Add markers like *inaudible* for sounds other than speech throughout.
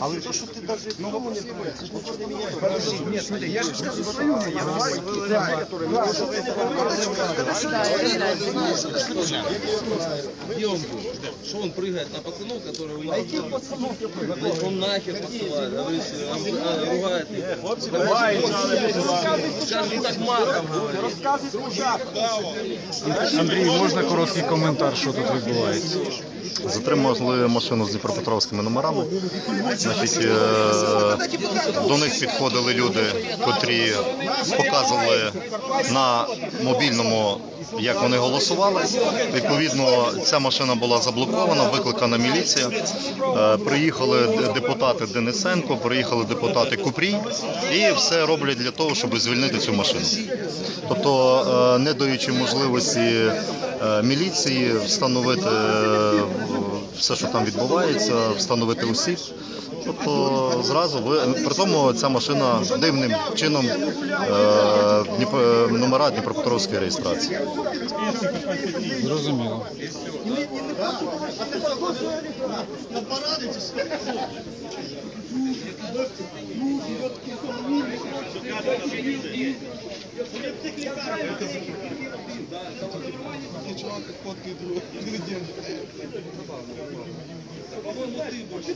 Але то, що ти даже... Ну, Подожди, нет, смотри, я же скажу свою мнение. Где он был? Что он прыгает на пацанов, которые у него... Он нахер посылает, говорит, э, ругает их. Скажи, не так матом говорит. Андрій, можна короткий коментар, що тут відбувається? Затримали машину з дніпропетровськими номерами. Значить, е, до них підходили люди, котрі показували на мобільному, як вони голосували. Відповідно, ця машина була заблокована, викликана міліція. Е, Приїхали депутати Денисенко, приїхали депутати Купрій і все роблять для того, щоб звільнити цю машину. Тобто, е, не даючи можливості міліції встановити все, що там відбувається, встановити осіб. Тобто зразу ви при тому ця машина дивним чином е, Дніп- номера Дніпропетровської реєстрації. Зрозуміло. По-моему, ты больше.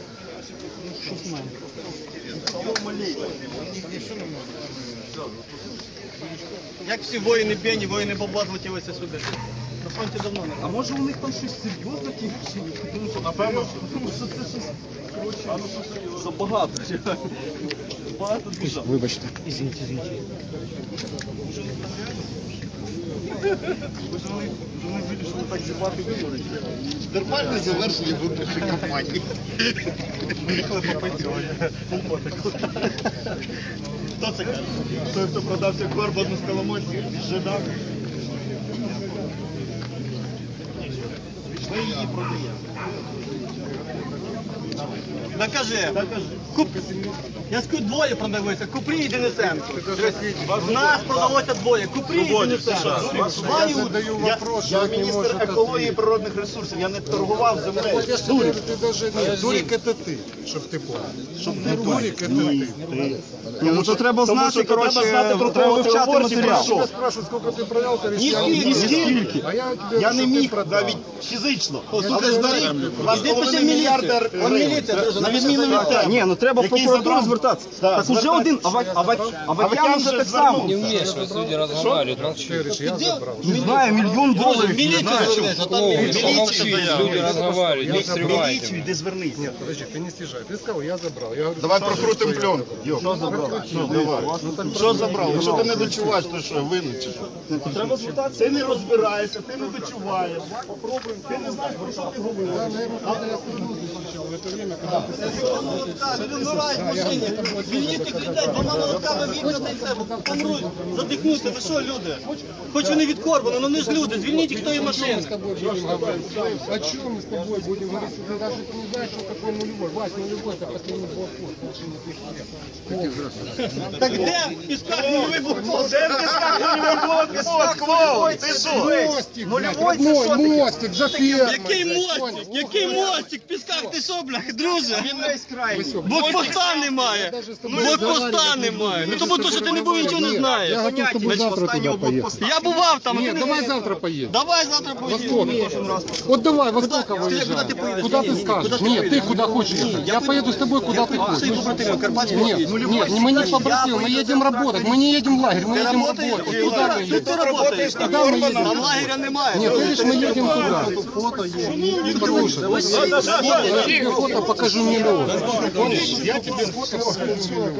Як всі воїни Бені, воїни Баба злетілися сюди. На фронті давно не А може у них там щось серйозне ті? Тому що, напевно, тому що це щось... Коротше, забагато. Багато дуже. Вибачте. Може вони, вони вирішили так зібрати вибори. Нормально завершили виборчі кампанії. Виїхали попити компотику. Хто це каже? Той, хто продався Корбану з Коломойських, жидак. Ми її продаємо. Докажи. Куп... Я скажу, двоє продалося. Купрі і Денисенко. В нас продалося двоє. Купрі і Денисенко. Два люди. Я, я міністр екології і природних ресурсів, я не торгував землею. Дурик, ты даже нет, Дурик это ты, чтоб ты понял. Чтоб не Дурик это ты. Ну то треба знати, коротше, треба вивчати матеріал. Я спрашиваю, сколько ты продал, ты говоришь, я Ні скільки. А я тебе Я не что ты міг продал. навіть фізично. Слухай, здорів. Два з Іди половиною пиши мільярда міліцію. Он міліція, друже, На відміну від тебе. Ні, ну треба в Який прокуратуру забрав- звертатися. Так, Так уже звертатися. один, а Вать- а Вать- а Ватян Ватян вже вже так само. звернувся. Вмешиваются, люди разговаривают, молчи. Ты говоришь, я забрал. Не знаю, мільйон доларів. Міліцію звернись, а там міліція. Помолчи, люди разговаривают, не Міліцію, срывайте. іди звернись. Нет, подожди, ты не съезжай. Ты сказал, я забрал. Я говорю, Давай Саша, прокрутим что я пленку. забрал. Що забрав? Що забрав? Що ти не дочуваєш, ти що, винен чи що? Треба звертатися. Ти не розбираєшся, ти не дочуваєш. Попробуй. Ти не знаєш, про що ти говориш. В это время, когда ты Люди вмирають в машині. Звільніть цих людей, двома молотками вільнити і себе. Помруть, задихнуться. Ви що, люди? Хоч вони від Корбана, але вони ж люди. Звільніть їх з тої с машини. тобой будем говорить. О чем мы с тобой будем говорить? Ты даже ты не знаешь, что такое нулевой. Вась, нулевой это последний блокпост. Больше никаких. Так де? Пісках не вибух. Де в пісках нульовий блокпост, клоун? Ти що? Мостик, Нульовий блядь, це що родной таке? мостик за фермой. Який блядь, мостик? понял? Який мостик? Пісках ти що, блядь, друже? Він весь крайній. Всё, Блокпоста немає. Блокпоста немає. Ну тому що ти не був нічого не Я знаєш. готов с тобой завтра туда поехать. Я бував там. а ти Нет, не давай знаєш. завтра поедем. Давай завтра Во поїдемо. сколько? Вот давай, во сколько Скажи, куда выезжаем? ты поедешь? Куда Не, ты не, скажешь? куда ты Нет, ты поедешь? куда хочешь ехать. Я поеду с тобой, куда ты хочешь. Свои побратимы, Карпатский Нет, есть. нет, мы не побратимы, мы едем работать, мы не едем в лагерь, мы едем Работаешь? работать. Ты Куда мы ты едем? ты работаешь. Куда мы едем? Там лагеря немає. Нет, видишь, мы едем туда. Слушай, я тебе фото покажу миллион. Я тебе фото покажу миллион.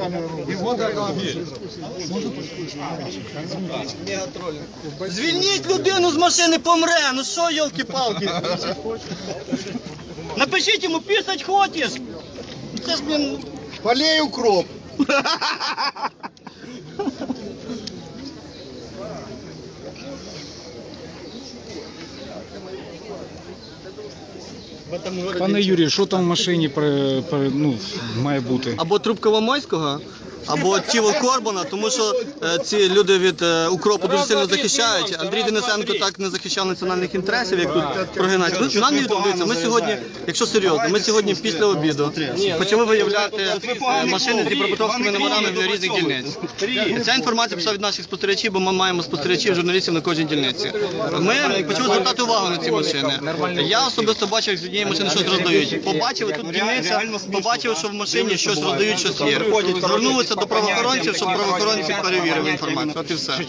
Звільніть людину з машини, помре. Ну що, йолки-палки? Напишіть йому, писать хочеш. Це ж, блін, Полей укроп. *laughs* Пане Юрію, що там в машині при, при, ну, має бути? або труп Майського, або тіло Корбана, тому що ці люди від е, укропу дуже сильно захищають. Андрій Денисенко так не захищав національних інтересів, як тут прогинають. Ну, нам не відповідається. Ми сьогодні, якщо серйозно, ми сьогодні після обіду почали виявляти е, машини з дніпропетровськими номерами для різних дільниць. Ця інформація пішла від наших спостерігачів, бо ми маємо спостерігачів, журналістів на кожній дільниці. Ми почали звертати увагу на ці машини. Я особисто бачив, як з однієї машини щось роздають. Побачили тут дільниця, побачили, що в машині щось роздають, щось є. Звернулися до правоохоронців, щоб правоохоронці перевірили інформацію. От і все.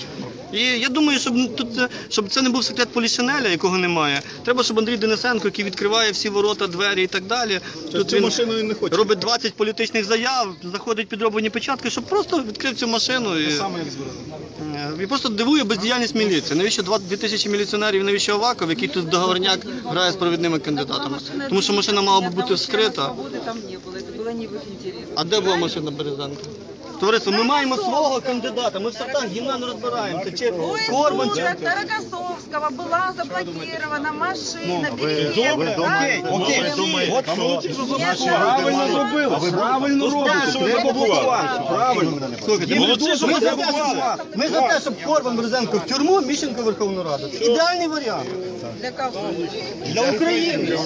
І я думаю, щоб тут е, щоб це не був секрет полішинеля, якого немає. Треба, щоб Андрій Денисенко, який відкриває всі ворота, двері і так далі. Тут цю він машину він не хоче. робить 20 політичних заяв, заходить підроблені печатки, щоб просто відкрив цю машину і, Е, і просто дивує бездіяльність міліції. Навіщо 2 тисячі міліціонерів, навіщо Аваков, який тут договорняк грає з провідними кандидатами? Тому що машина мала би бути скрита. Свободы там не было, это было не в их интересах. А де була машина Березенка? Товариство, ми маємо свого кандидата, ми в сортах гімна не розбираємося. Чи Корбан, чи... Улицах Рокоссовского была заблокирована машина. Добре, окей, окей. От що? Правильно зробили. Правильно робите. Треба блокувати. Правильно. Слухайте, ми, ми, за те, щоб, ми за те, щоб Корбан Березенко в тюрму, Міщенко в Верховну Раду. Це ідеальний варіант. Для кого? Для України.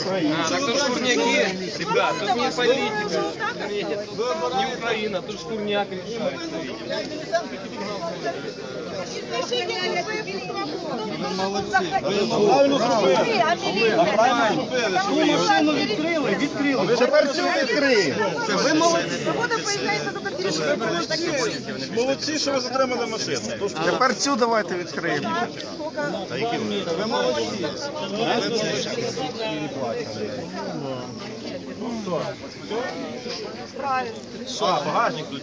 А, так то шкурняки, ребят, тут не политика. Не Украина, тут шкурняк решает. Правильно зробили. Ту машину відкрили, відкрили. Тепер цю відкриємо. Ви. Молодці, що ви затримали машину. Тепер цю давайте відкриємо. Ви? Молодці. А, багажник тут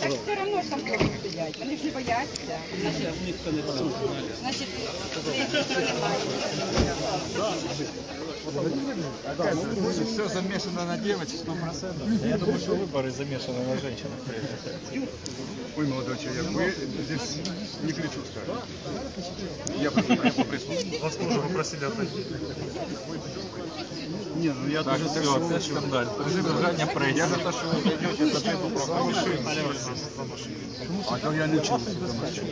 Так все равно ж там будут сидять. Вони ж не бояться. Значить, Все замешано на девочек 100%. Я думаю, что выборы замешаны на женщинах. Ой, молодой человек, вы здесь не к лицу сказали. Я присутствию. Вас тоже попросили отойти. Не, ну я Так, тоже все, опять скандаль. Задержание пройдет. Я за то, что вы пойдете за эту про машину. А то я лечился за машину.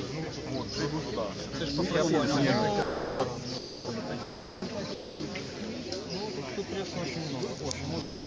Вот, это ж по